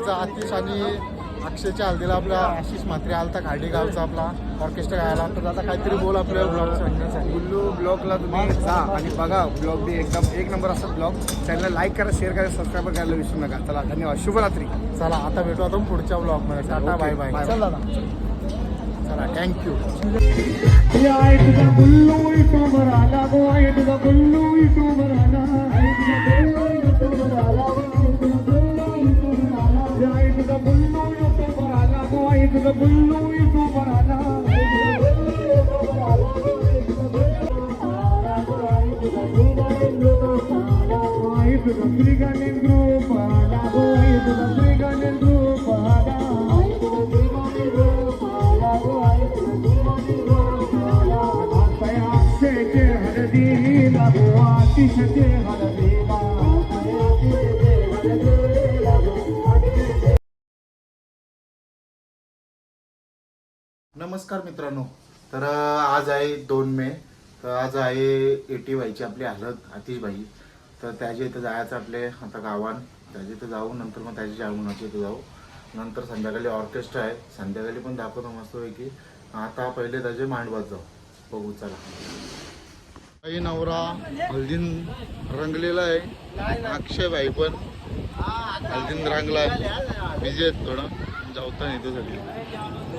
आज आतिश आणि अक्षयच्या हल्दीला आपला आशिष म्हात्रे आलता खाडी गावचा आपला ऑर्केस्ट्रा गायला. तर आता काहीतरी बोल आपल्या ब्लॉग सांगण्यासाठी. गुल्लू ब्लॉगला तुम्ही जा आणि बघा ब्लॉग बी एकदम एक नंबर असतात ब्लॉग. चॅनलला लाईक करा शेअर करा सबस्क्राईब करायला विसरू नका. चला धन्यवाद. शुभरात्री. चला आता भेटू आपण पुढच्या ब्लॉगमध्ये टाटा बाय बाय. चला चला थँक्यू गुल्लू युट्यूबर आला गो आई तुझा गुल्लू I'm gonna be my boy, I'll be your man. नमस्कार मित्रांनो. तर आज आहे दोन मे. तर आज आहे एटी व्हायची आपली हलत आतिशबाई तर त्याच्या इथं जायचं आपले आता गावान त्याच्या इथं जाऊ नंतर मग त्याच्या जाऊनाच्या इथं जाऊ. नंतर संध्याकाळी ऑर्केस्ट्रा आहे. संध्याकाळी पण दाखवतो मस्तपैकी. आता पहिले त्याचे मांडवात जाऊ. बघू चला. काही नवरा हल्दीन रंगलेला आहे. अक्षय भाई पण. हल्दीन रंगला आहे. बिझी आहेत थोडं. जाऊता येतो सगळी.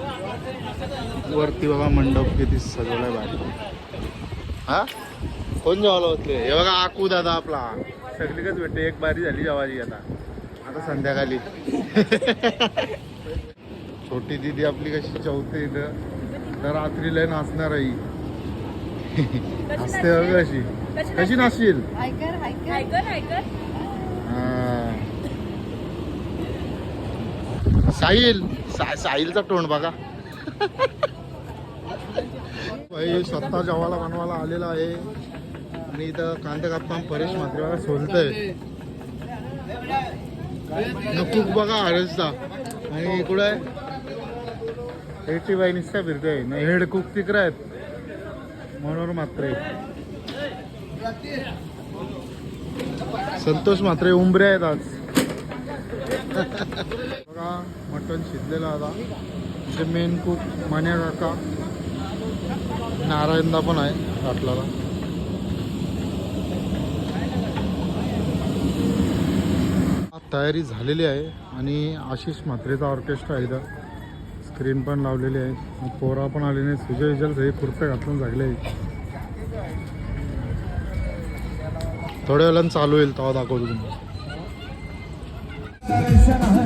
वरती बघा मंडप किती सजवलाय भारी हा? कोण जेवायला होते हे बघा आकू दादा आपला. सगळीकच भेटते. एक बारी झाली जेवायची आता. आता संध्याकाळी. छोटी दिदी आपली कशी चौथे इथं. तर रात्रीला नाचणार आहे हसते बघ कशी. कशी नाचशील? हा. साहिल. सा- साहिलचा तोंड बघा. बाई स्वतः जेवायला बनवायला आलेला आहे. आणि इथं कांदा कापताना परेश मात्र बघा सोलतय. नकुक बघा आरसचा. आणि इकडे एटी बाई निसत्या फिरतोय नाही हेड कुक तिकडे आहेत. मनोहर मात्रे संतोष मात्रे उंबरे आहेत आज. बघा मटण शिजलेलं आता. ते मेन कुक मान्या काका. नारायणदा पण आहे घाटलाला. तयारी झालेली आहे आणि आशिष म्हात्रेचा ऑर्केस्ट्रा आहे इथं. स्क्रीन पण लावलेली आहे. पोरा पण आले नाही सुजय विजल हे कुर्ते घातून झाले थोड्या वेळानं चालू होईल तेव्हा दाखवतो तुम्हाला. Tarasana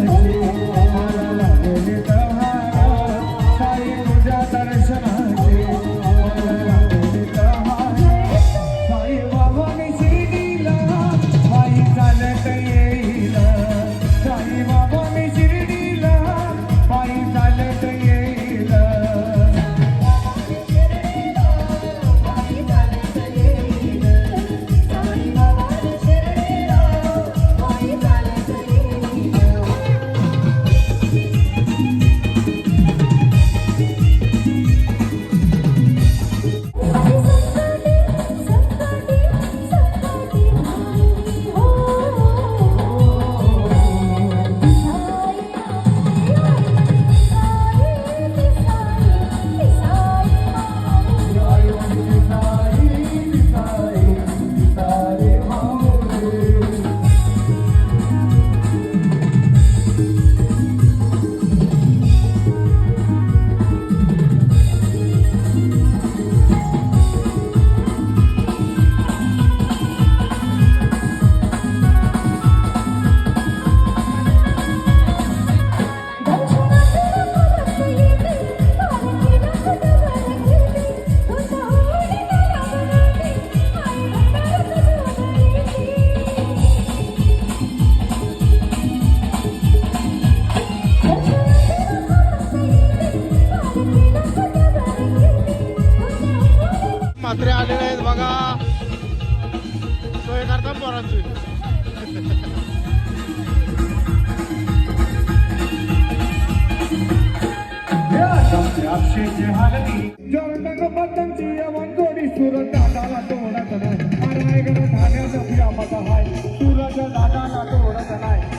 पोरांची अक्षयचे हालती जोरटक पतंगची यवन जोडी सुरत दादाला तोडत नाही रायगड ठाण्याचा फिया मजा हाय सूरज दादाला तोडत नाही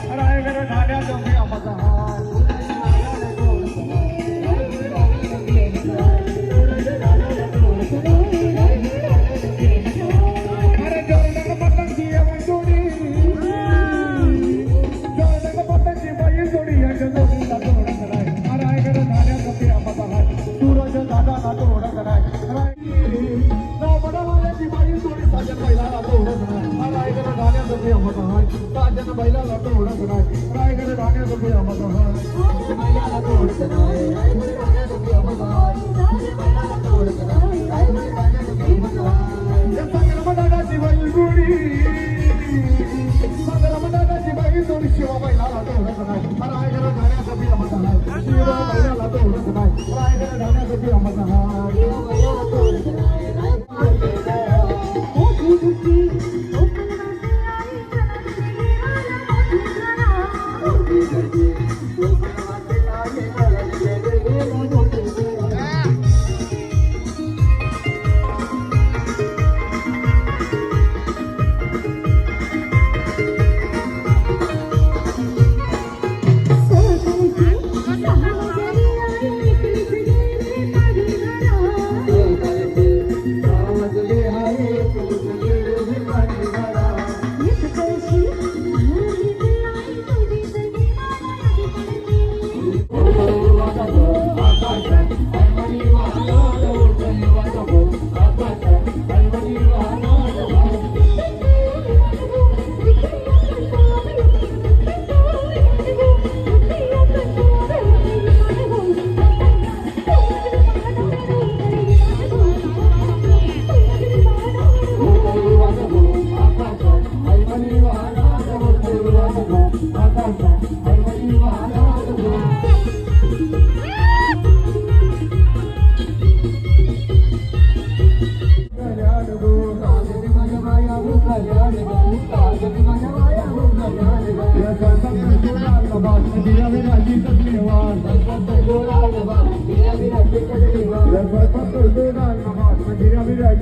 ใครก็ได้ทำหน้าที่ของภาษา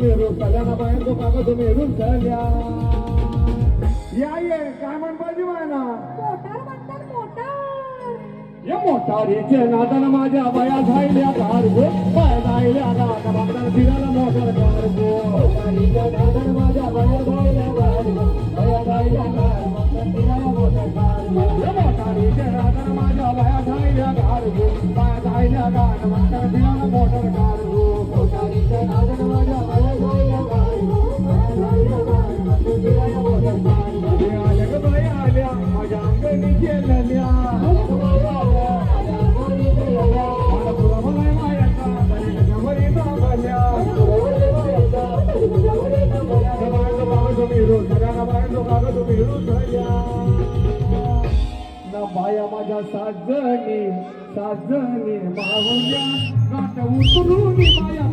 मेरू कल्याणा बाहेर तो काका तो मेरून या ये काय म्हण पाहिजे मोटारीचे नादान माझ्या बया झाल्या कार पाय जायल्या नाका मोटारीच्या नादान माझ्या बया झाल्या कार गो बया मोटर कार गो मोटारीचे नादान माझ्या बया पाय जायल्या कार बाबा फिरायला मोटर कार बाया माझ्या साजणी साजणी माहुल्या गाठ उतरून माया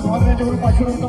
గవర్నమెంట్ కూడా పశువులతో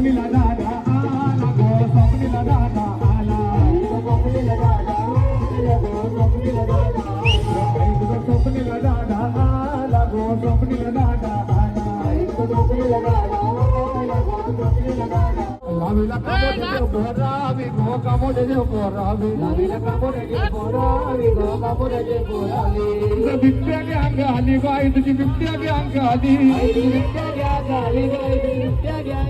तुझा स्वप्नीला दादा आला गो स्वप्नीला दादा आला आहे तुझा स्वप्नीला दादा आला गो स्वप्नीला दादा आला लावीला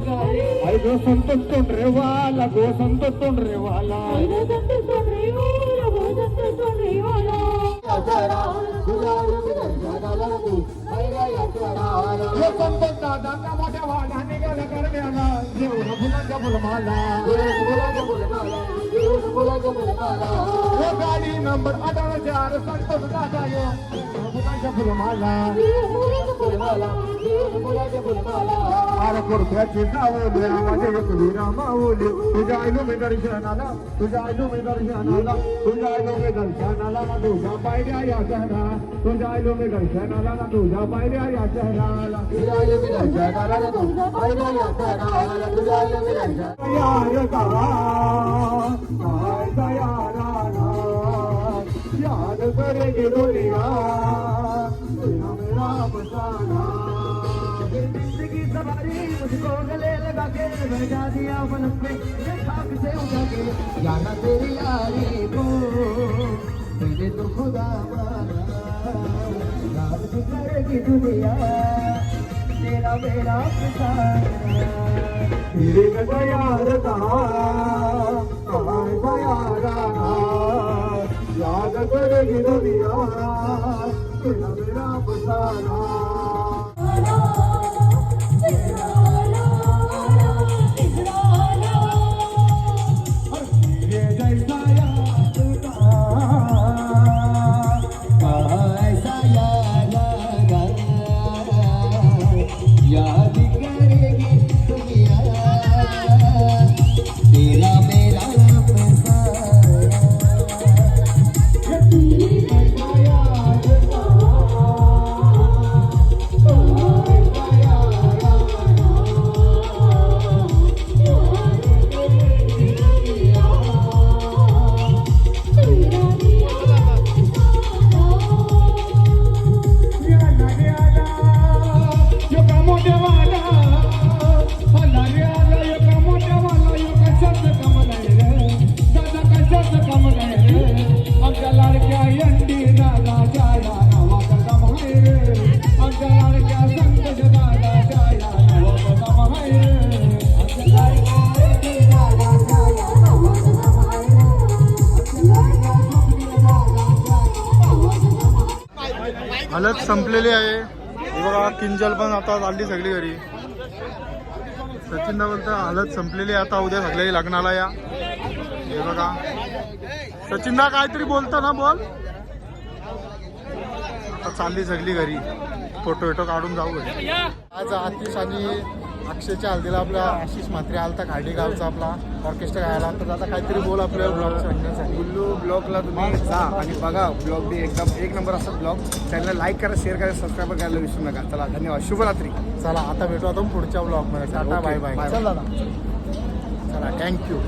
कामोडे पोरावी गो कामोडे पोरावी लावीला कामोडे पोरावी गो कामोडे पोरावी तुझं बिबट्या गे अंग आली बाई तुझी बिबट्या गे अंग आली आई गो संतोष तोंडरे वाला गो संतोष तोंडरे वाला हे संतोष दादा का मोठ्या वाला निघाला करण्याला जेवढं फुलाच्या फुलमाला हो गाडी नंबर अठरा चार संतोष दादा यो फुलाच्या फुलमाला अरे कोरफ्याची नावली माझे तुझी माऊली तुझ्या आईलो मी दर्शनाला तुझ्या आईलो मी दर्शनाला तुझ्या आईलो मी दर्शनाला ना तुझ्या पायऱ्या या शहरा तुझ्या आईलो मी दर्शनाला ना तुझ्या पायऱ्या या शहराला याद करेगी दुनिया। मेरा बसाना ज़िंदगी सवारी, मुझको गले लगा के बजा दिया फलक पे ये खाक से उठा के जाना तेरी यारी को। पहले तो खुदा माना भी करेगी दुनिया। तेरा मेरा तेरे का यार कहा कहाँ का याराना गिरा मा पारा संपलेली आहे. हे बघा किंजल पण आता चालली सगळी घरी. सचिन दा हालत संपलेली आहे आता उद्या सगळ्या लग्नाला या. हे बघा. सचिन दा काहीतरी बोलतो ना बोल. आता चालली सगळी घरी. फोटो वेटो काढून जाऊ घरी. आज आतिश आणि अक्षयच्या हल्दीला आपला आशिष म्हात्रे आलता खाडी गावचा आपला ऑर्केस्ट्रा गायला. तर आता काहीतरी बोल आपल्या ब्लॉग सांगण्यासाठी. कुल्लू ब्लॉगला तुम्ही जा आणि बघा ब्लॉग बी एकदम एक नंबर असतात ब्लॉग चॅनल लाईक करा शेअर करा सबस्क्राईब करायला विसरू नका. चला धन्यवाद. शुभरात्री. चला आता भेटू आता पुढच्या ब्लॉगमध्ये. टाटा बाय बाय. चला चला. Thank you